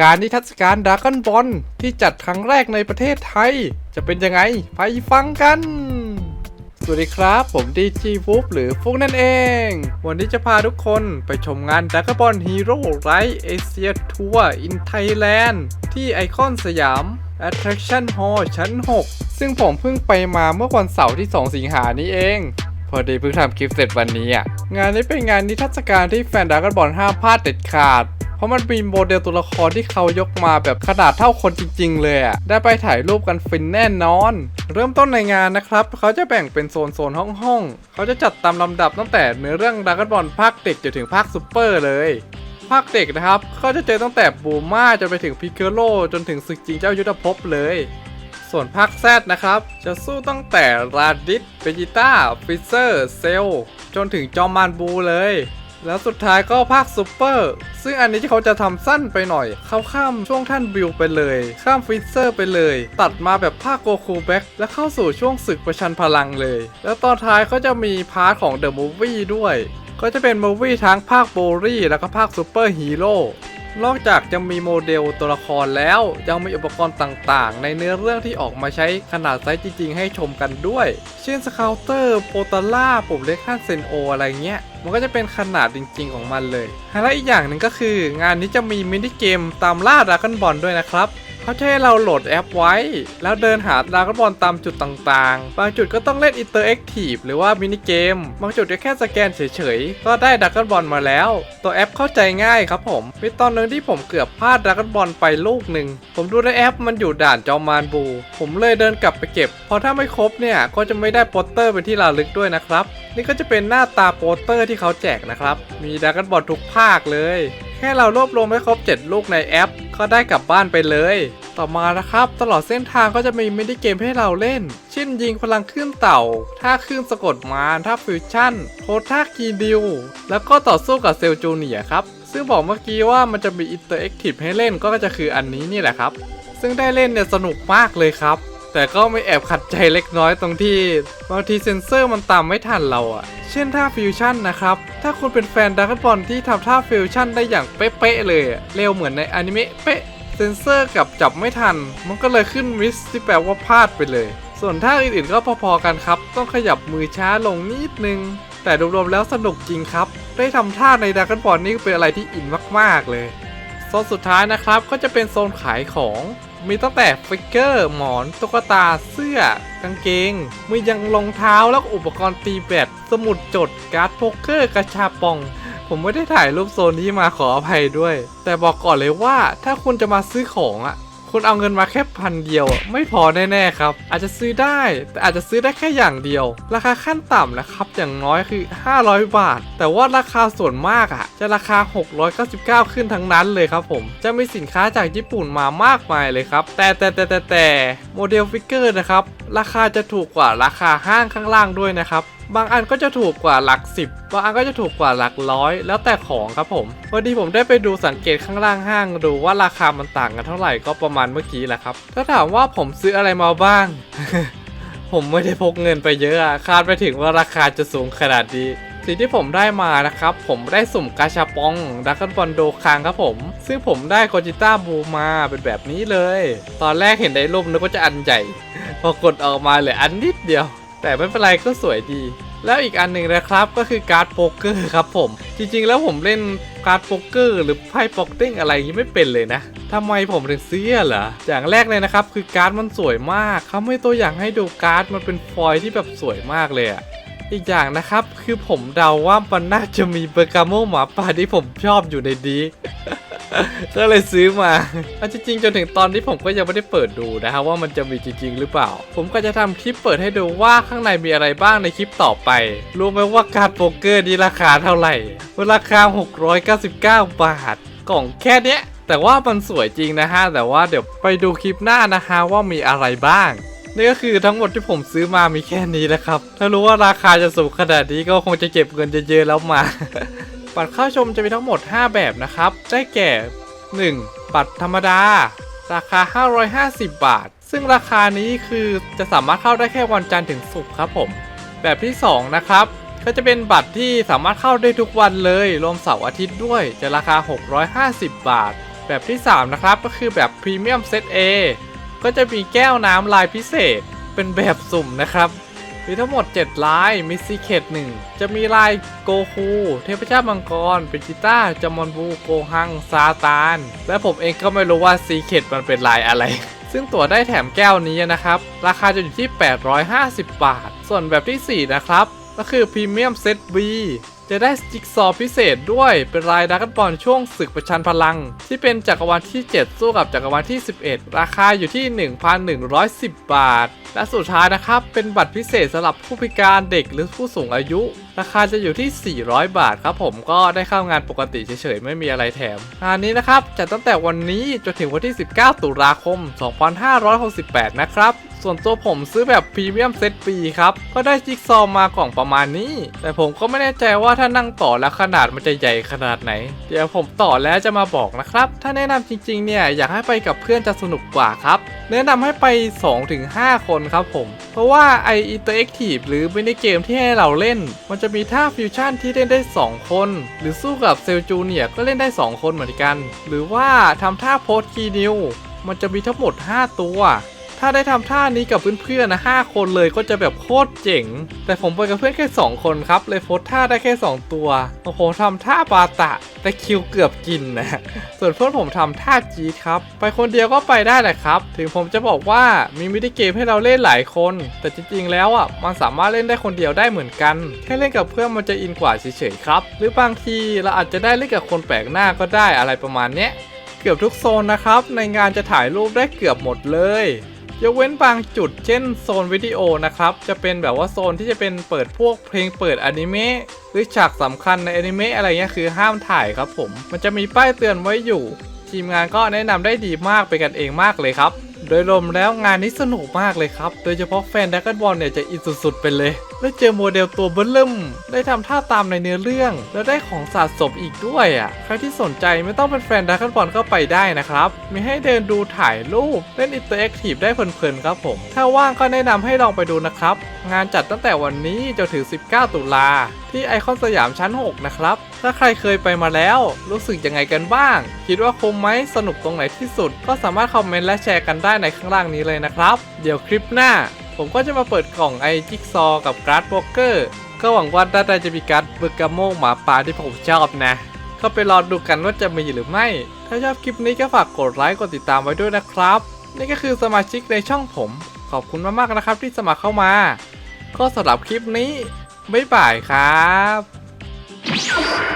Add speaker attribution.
Speaker 1: งานนิทรรศการดราก้อนบอลที่จัดครั้งแรกในประเทศไทย จะเป็นยังไง ไปฟังกัน สวัสดีครับ ผมดีจีฟุกหรือฟุกนั่นเอง วันนี้จะพาทุกคนไปชมงานด r a ก o n บอลฮีโร่ไรเอเชียทัวร์อินไทยแลนด์ที่ไอคอนสยาม Attraction Hall ชั้น 6 ซึ่งผมเพิ่งไปมาเมื่อวันเสาร์ที่ 2 สิงหานี้เองพอดีเพิ่งทำคลิปเสร็จวันนี้อะ งานนี้เป็นงานนิทรรศการที่แฟนด r a ก o n บอลห้ามพลาดเด็ดขาด ราะมันมีโมเดลตัวละครที่เขายกมาแบบขนาดเท่าคนจริง ๆ เลยอะได้ไปถ่ายรูปกันฟินแน่นอน เริ่มต้นในงานนะครับ เขาจะแบ่งเป็นโซนโซนห้องห้องๆเขาจะจัดตามลำดับตั้งแต่เนื้อเรื่องด r a กบอลภาคเด็กจนถึงภาคซูเปอร์เลยภาคเด็กนะครับ ก็จะเจอตั้งแต่บูมาจนไปถึงพิกเกโลจนถึงศึกจริงเจ้ายุทธภพเลย ส่วนภาคแซดนะครับ จะสู้ตั้งแต่ราดิสเบจิต้าฟิเซอร์ เซล จนถึงจอมมานบูเลย แล้วสุดท้ายก็ภาคซูเปอร์ ซึ่งอันนี้ที่เขาจะทำสั้นไปหน่อย เขาข้ามช่วงท่านบิวไปเลย ข้ามฟิเซอร์ไปเลย ตัดมาแบบภาคโกคูแบ็กแล้วเข้าสู่ช่วงศึกประชันพลังเลย แล้วตอนท้ายก็จะมีพาร์ทของเดอะมูฟวี่ด้วย ก็จะเป็นมูฟวี่ทั้งภาคโบรี่แล้วก็ภาคซูเปอร์ฮีโร่ นอกจากจะมีโมเดลตัวละครแล้ว ยังมีอุปกรณ์ต่างๆ ในเนื้อเรื่องที่ออกมาใช้ขนาดไซส์จริง ๆ ให้ชมกันด้วย เช่นสคาเตอร์โปตาล่าปุ่มเล็กขั้นเซนโออะไรเงี้ย มันก็จะเป็นขนาดจริง ๆ ของมันเลยและอีกอย่างหนึ่งก็คืองานนี้จะมีมินิเกมตามล่าดราก้อนบอลด้วยนะครับ เขาจะให้เราโหลดแอปไว้ แล้วเดินหาดราก้อนบอลตามจุดต่างๆ บางจุดก็ต้องเล่นอินเตอร์แอคทีฟหรือว่ามินิเกม บางจุดก็แค่สแกนเฉยๆ ก็ได้ดราก้อนบอลมาแล้ว ตัวแอปเข้าใจง่ายครับผมมีตอนหนึงที่ผมเกือบพลาดดราก้อนบอลไปลูกหนึ่ง ผมดูในแอปมันอยู่ด่านจอมานบู ผมเลยเดินกลับไปเก็บ พอถ้าไม่ครบเนี่ยก็จะไม่ได้โปสเตอร์เป็นที่ระลึกด้วยนะครับ นี่ก็จะเป็นหน้าตาโปสเตอร์ที่เขาแจกนะครับ มีดราก้อนบอลทุกภาคเลย ค่เรารวบรวมให้ครบ 7 ลูกในแอป ก็ได้กลับบ้านไปเลย ต่อมานะครับ ตลอดเส้นทางก็จะมีมินิเกมให้เราเล่น เช่นยิงพลังคลื่นเต่า ท่าคลื่นสะกดมารท่าฟิวชั่นโพท่าคีดิว แล้วก็ต่อสู้กับเซลจูเนียครับ ซึ่งบอกเมื่อกี้ว่ามันจะมีอินเตอร์แอคทีฟให้เล่นก็จะคืออันนี้นี่แหละครับ ซึ่งได้เล่นเนี่ยสนุกมากเลยครับ แต่ก็ไม่แอบขัดใจเล็กน้อยตรงที่บางทีเซนเซอร์มันตามไม่ทันเราอะเช่นท่าฟิวชั่นนะครับ ถ้าคุณเป็นแฟนดราก้อนบอลที่ทำท่าฟิวชั่นได้อย่างเป๊ะๆเลยเร็วเหมือนในอนิเมะเป๊ะเซนเซอร์กับจับไม่ทัน มันก็เลยขึ้นมิสที่แปลว่าพลาดไปเลย ส่วนท่าอื่นๆก็พอๆกันครับ ต้องขยับมือช้าลงนิดนึง แต่รวมๆแล้วสนุกจริงครับ ได้ทำท่าในดราก้อนบอลนี่เป็นอะไรที่อินมากๆเลย โซนสุดท้ายนะครับก็จะเป็นโซนขายของมีตั้งแต่ฟิกเกอร์หมอนตุ๊กตาเสื้อกางเกงมียังรองเท้าแล้วอุปกรณ์ตีแบดสมุดจดการ์ดโป๊กเกอร์กระชาปอง ผมไม่ได้ถ่ายรูปโซนนี้มาขออภัยด้วย แต่บอกก่อนเลยว่าถ้าคุณจะมาซื้อของอะ คุณเอาเงินมาแค่พันเดียว ไม่พอแน่ๆครับ อาจจะซื้อได้ แต่อาจจะซื้อได้แค่อย่างเดียว ราคาขั้นต่ำนะครับ อย่างน้อยคือ 500 บาท แต่ว่าราคาส่วนมากอะ จะราคา 699 ขึ้นทั้งนั้นเลยครับผม จะมีสินค้าจากญี่ปุ่นมามากมายเลยครับ แต่แต่แต่แต่แต่โมเดลฟิกเกอร์นะครับ ราคาจะถูกกว่าราคาห้างข้างล่างด้วยนะครับ บางอันก็จะถูกกว่าหลักสิบบางอันก็จะถูกกว่าหลักร้อย แล้วแต่ของครับผมพอดีผมได้ไปดูสังเกตข้างล่างห้างดูว่าราคามันต่างกันเท่าไหร่ก็ประมาณเมื่อกี้แหละครับ ถ้าถามว่าผมซื้ออะไรมาบ้าง ผมไม่ได้พกเงินไปเยอะคาดไปถึงว่าราคาจะสูงขนาดนี้สิ่งที่ผมได้มานะครับ ผมได้สุ่มกาชาปองดักกันบอลโดคางครับผม ซึ่งผมได้โกจิต้าบูมาเป็นแบบนี้เลย ตอนแรกเห็นในรูปนึกว่าจะอันใหญ่ พอกดออกมาเหลืออันนิดเดียว แต่ไม่เป็นไรก็สวยดี แล้วอีกอันหนึ่งนะครับก็คือการ์ดโป๊กเกอร์ครับผม จริงๆ แล้วผมเล่นการ์ดโป๊กเกอร์หรือไพ่ป๊อกติ้งอะไรอย่างนี้ไม่เป็นเลยนะทำไมผมถึงซื้อเหรออย่างแรกเลยนะครับ คือการ์ดมันสวยมากเขาไม่ตัวอย่างให้ดูการ์ดมันเป็นฟอยที่แบบสวยมากเลยอะอีกอย่างนะครับคือผมเดาว่ามันน่าจะมีเบอร์กาโมหมาป่าที่ผมชอบอยู่ในดี ก็เลยซื้อมาอาจริงๆจนถึงตอนนี้ผมก็ยังไม่ได้เปิดดูนะครับว่ามันจะมีจริง ๆ หรือเปล่า ผมก็จะทำคลิปเปิดให้ดูว่าข้างในมีอะไรบ้างในคลิปต่อไป รู้ไหมว่าการโป๊กเกอร์นี้ราคาเท่าไหร่ราคา 699 บาท กล่องแค่เนี้ยแต่ว่ามันสวยจริงนะฮะ แต่ว่าเดี๋ยวไปดูคลิปหน้านะฮะว่ามีอะไรบ้าง นี่ก็คือทั้งหมดที่ผมซื้อมามีแค่นี้นะครับ ถ้ารู้ว่าราคาจะสูงขนาดนี้ก็คงจะเก็บเงินเยอะๆแล้วมา บัตรเข้าชมจะมีทั้งหมด 5 แบบนะครับ ได้แก่ 1. บัตรธรรมดา ราคา 550 บาท ซึ่งราคานี้คือจะสามารถเข้าได้แค่วันจันทร์ถึงศุกร์ครับผม แบบที่ 2 นะครับ ก็จะเป็นบัตรที่สามารถเข้าได้ทุกวันเลย รวมเสาร์อาทิตย์ด้วย จะราคา 650 บาท แบบที่ 3 นะครับ ก็คือแบบพรีเมียมเซต A ก็จะมีแก้วน้ำลายพิเศษ เป็นแบบสุ่มนะครับ มีทั้งหมด 7 ลายมีซีเคตหนึ่ง จะมีลายโกคู เทพเจ้ามังกร เป็นจิต้าจามอนบู โกฮัง ซาตาน และผมเองก็ไม่รู้ว่าซีเคตมันเป็นลายอะไร ซึ่งตั๋วได้แถมแก้วนี้นะครับ ราคาจะอยู่ที่ 850 บาท ส่วนแบบทีสี่4 นะครับ ก็คือพรีเมียมเซต B จะได้จิ๊กซอพิเศษด้วยเป็นลายดักกันบอลช่วงศึกประชันพลัง ที่เป็นจักรวาลที่ 7 สู้กับจักรวาลที่ 11 ราคาอยู่ที่ 1,110 บาท และสุดท้ายนะครับ เป็นบัตรพิเศษสำหรับผู้พิการเด็กหรือผู้สูงอายุ ราคาจะอยู่ที่ 400 บาทครับผมก็ได้เข้างานปกติเฉยๆ ไม่มีอะไรแถมงานนี้นะครับจัดตั้งแต่วันนี้จนถึงวันที่ 19 ตุลาคม 2568 นะครับ ส่วนตัวผมซื้อแบบพรีเมียมเซตปีครับ ก็ได้จิ๊กซอมากล่องประมาณนี้ แต่ผมก็ไม่แน่ใจว่าถ้านั่งต่อแล้วขนาดมันจะใหญ่ขนาดไหน เดี๋ยวผมต่อแล้วจะมาบอกนะครับ ถ้าแนะนำจริงๆเนี่ยอยากให้ไปกับเพื่อนจะสนุกกว่าครับ แนะนำให้ไป 2-5 คนครับผม เพราะว่าไออินเตอร์แอคทีฟหรือมินิเกมที่ให้เราเล่น มันจะมีท่าฟิวชั่นที่เล่นได้ 2 คน หรือสู้กับเซลจูเนียก็เล่นได้ 2 คนเหมือนกัน หรือว่าทำท่าโพสคีนิวมันจะมีทั้งหมด 5 ตัว ถ้าได้ทำท่านี้กับเพื่อนๆนะ5คนเลยก็จะแบบโคตรเจ๋ง แต่ผมไปกับเพื่อนแค่ 2 คนครับ เลยโพสท่าได้แค่ 2 ตัว โอ้โหทำท่าปาตะ แต่คิวเกือบกินนะ ส่วนเพื่อนผมทำท่าจีครับ ไปคนเดียวก็ไปได้แหละครับ ถึงผมจะบอกว่ามีมินิเกมให้เราเล่นหลายคน แต่จริงๆแล้วอะมันสามารถเล่นได้คนเดียวได้เหมือนกัน แค่เล่นกับเพื่อนมันจะอินกว่าเฉยๆครับ หรือบางทีเราอาจจะได้เล่นกับคนแปลกหน้าก็ได้อะไรประมาณเนี้ยเกือบทุกโซนนะครับ ในงานจะถ่ายรูปได้เกือบหมดเลย ยกเว้นบางจุดเช่นโซนวิดีโอนะครับ จะเป็นแบบว่าโซนที่จะเป็นเปิดพวกเพลงเปิดอนิเมะหรือฉากสำคัญในอนิเมะอะไรเงี้ยคือห้ามถ่ายครับผม มันจะมีป้ายเตือนไว้อยู่ ทีมงานก็แนะนำได้ดีมากไปกันเองมากเลยครับ โดยรวมแล้วงานนี้สนุกมากเลยครับ โดยเฉพาะแฟนดักกันบอลเนี่ยจะอินสุดๆไปเลย ได้เจอโมเดลตัวเบิ้ลเริ่มได้ทำท่าตามในเนื้อเรื่อง แล้วได้ของสะสมอีกด้วยอะ ใครที่สนใจไม่ต้องเป็นแฟนดักกันบอลก็ไปได้นะครับ มีให้เดินดูถ่ายรูป เล่นอินเตอร์แอคทีฟได้เพลินๆครับผม ถ้าว่างก็แนะนำให้ลองไปดูนะครับ งานจัดตั้งแต่วันนี้จนถึง 19 ตุลาที่ไอคอนสยามชั้น 6 นะครับ ถ้าใครเคยไปมาแล้ว รู้สึกยังไงกันบ้าง คิดว่าคุ้มไหมสนุกตรงไหนที่สุด ก็สามารถคอมเมนต์และแชร์กันได้ในข้างล่างนี้เลยนะครับ เดี๋ยวคลิปหน้า ผมก็จะมาเปิดกล่องไอจิ๊กซอกับการ์ดโบรกเกอร์ ก็หวังว่าด้านใดจะมีการ์ดเบอร์กาโมหมาป่าที่ผมชอบนะ ก็ไปรอดูกันว่าจะมีหรือไม่ ถ้าชอบคลิปนี้ก็ฝากกดไลค์กดติดตามไว้ด้วยนะครับ นี่ก็คือสมาชิกในช่องผม ขอบคุณมากๆนะครับที่สมัครเข้ามา ก็สำหรับคลิปนี้บ๊ายบายครับ